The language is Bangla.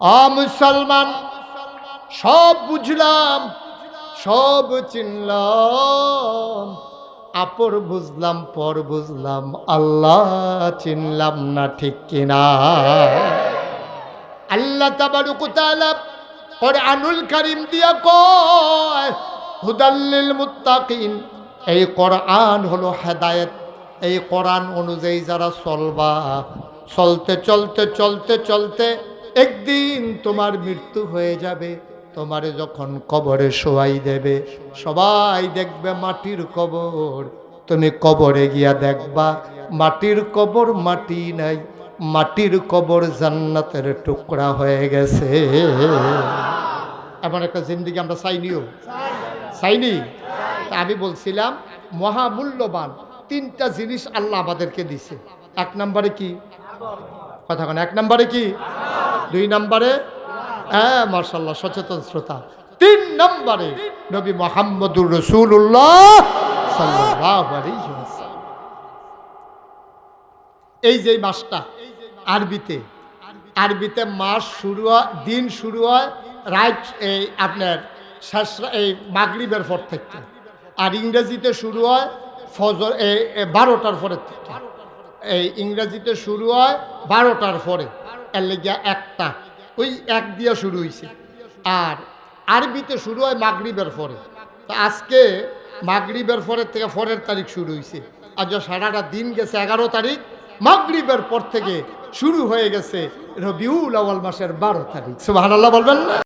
আ মুসলমান, সব বুঝলাম, সব চিনলাম। আপর বুঝলাম, পর বুঝলাম, আল্লাহ চিনলাম না ঠিক কিনা। আল্লাহ কোরআনুল কারীম দিয়া কয় হুদাল্লিল মুত্তাকিন। এই কোরআন হলো হেদায়েত। এই কোরআন অনুযায়ী যারা চলবা, চলতে চলতে চলতে চলতে একদিন তোমার মৃত্যু হয়ে যাবে, তোমারে যখন কবরে শোয়াই দেবে, সবাই দেখবে মাটির কবর। তুমি কবরে গিয়া দেখবা, মাটির কবর মাটি নাই, মাটির কবর জান্নাতের টুকরা হয়ে গেছে। এমন একটা জিন্দিগি আমরা চাইনিও। চাইনি? আমি বলছিলাম, মহামূল্যবান তিনটা জিনিস আল্লাহ আমাদেরকে দিছে। এক নম্বরে কি? কথা এক নম্বরে কি? দুই নম্বরে? হ্যাঁ মার্শাল্লাহ সচেতন শ্রোতা। তিন নম্বরে নবী মোহাম্মদুর রসুল্লাহ। এই যে মাসটা, আরবিতে আরবিতে মাস শুরু হয়, দিন শুরু হয় রাইট এই আপনার শেষ, এই মাগরিবের পর থেকে। আর ইংরেজিতে শুরু হয় ফজর এই বারোটার পরের থেকে। এই ইংরেজিতে শুরু হয় বারোটার পরে। এর লেগিয়া একটা। ওই এক দিয়া শুরু হয়েছে আর আরবিতে শুরু হয় মাগরিবের পরে। তো আজকে মাগরিবের পরের থেকে ফরের তারিখ শুরু হয়েছে আর যা সারাটা দিন গেছে এগারো তারিখ, মাগরিবের পর থেকে শুরু হয়ে গেছে রবিউল আওয়াল মাসের বারো তারিখ। সুবাহ বলবেন না?